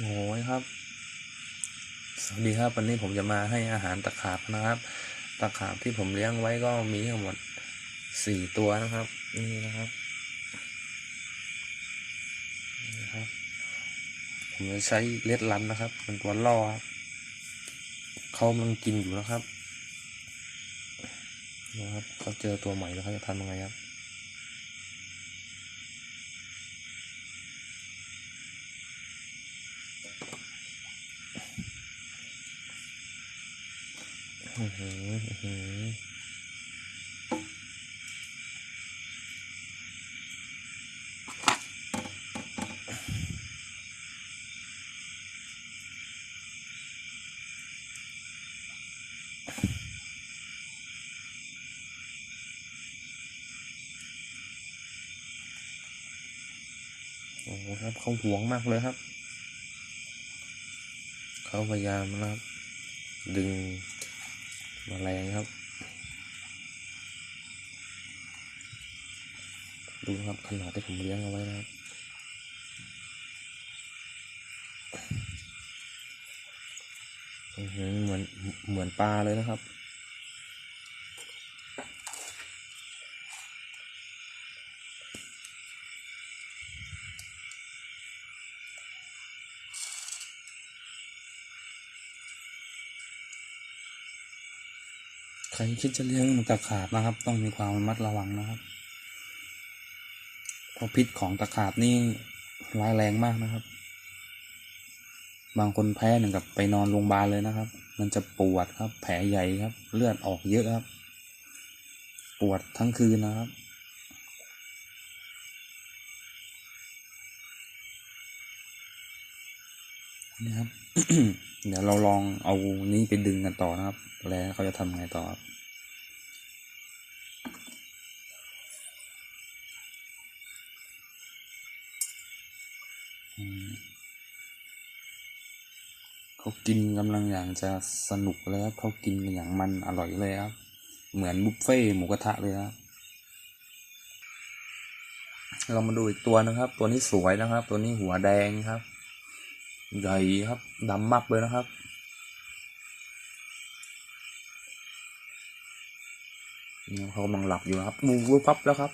โอ้ยครับ สวัสดีครับวันนี้ผมจะมาให้อาหารตะขาบนะครับ ตะขาบที่ผมเลี้ยงไว้ก็มีทั้งหมดสี่ตัวนะครับ นี่นะครับนี่นะครับ ผมจะใช้เล็ดลันนะครับเป็นตัวล่อครับเขากำลังกินอยู่นะครับนะครับเขาเจอตัวใหม่แล้วเขาจะทำยังไงครับ อื้อหืออื้อหือ โอ้ครับเขาหวงมากเลยครับ เขาพยายามนะครับ ดึง แรงครับ ดูนะครับขนาดที่ผมเลี้ยงเอาไว้นะครับอื้อหือเหมือนเหมือนปลาเลยนะครับ ใครคิดจะเลี้ยงตะขาบนะครับ ต้องมีความระมัดระวังนะครับ เพราะพิษของตะขาบนี่ร้ายแรงมากนะครับ บางคนแพ้หนึ่งกับไปนอนโรงพยาบาลเลยนะครับ มันจะปวดครับ แผลใหญ่ครับ เลือดออกเยอะครับ ปวดทั้งคืนนะครับนี่ครับ เดี๋ยวเราลองเอานี้ไปดึงกันต่อนะครับ แล้วเขาจะทำไงต่อครับเขากินกำลังอย่างจะสนุกเลยครับเขากินกันอย่างมันอร่อยเลยครับ เหมือนบุฟเฟ่หมูกระทะเลยครับ เรามาดูอีกตัวนะครับ ตัวนี้สวยนะครับ ตัวนี้หัวแดงครับ ใหญ่ครับดำมักเลยนะครับ นี่เขากำลังหลับอยู่ครับมูวูปั๊บแล้วครับ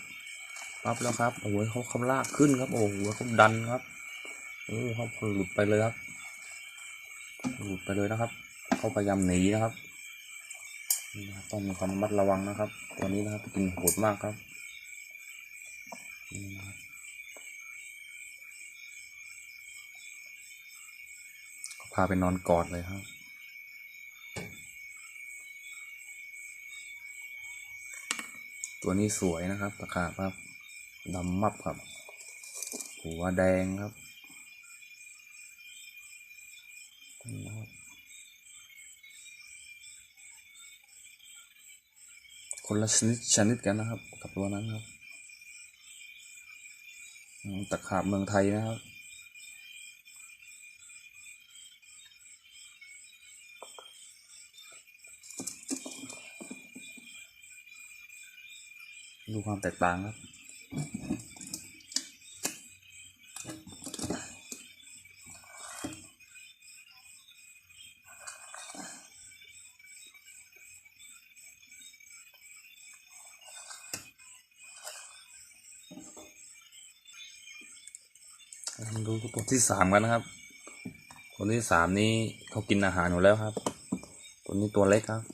ปั๊บแล้วครับโอ้ยเขาเขาลากขึ้นครับ โอ้โหเขาดันครับโอ้เขาหลุดไปเลยครับหลุดไปเลยนะครับเขาพยายามหนีนะครับนี่นะครับต้องมีความระมัดระวังนะครับ ตัวนี้นะครับกินโหดมากครับ พาไปนอนกอดเลยครับ ตัวนี้สวยนะครับตะขาบครับดำมับครับ หัวแดงครับคนละชนิดชนิดกันนะครับ กับตัวนั้นครับ ตะขาบเมืองไทยนะครับ ดูความแตกต่างครับมาดูตัวที่สามกันนะครับตัวที่สามนี้เขากินอาหารอยู่แล้วครับ ตัวนี้ตัวเล็กครับนะครับ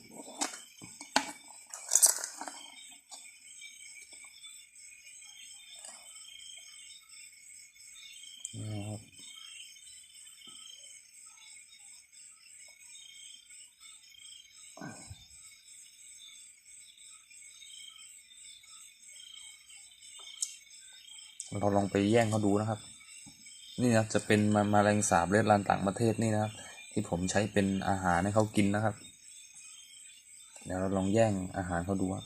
เราลองไปแย่งเขาดูนะครับ นี่นะจะเป็นมามาแรงสาบเลือดลานต่างประเทศนี่นะครับ ที่ผมใช้เป็นอาหารให้เขากินนะครับ เดี๋ยวเราลองแย่งอาหารเขาดูครับ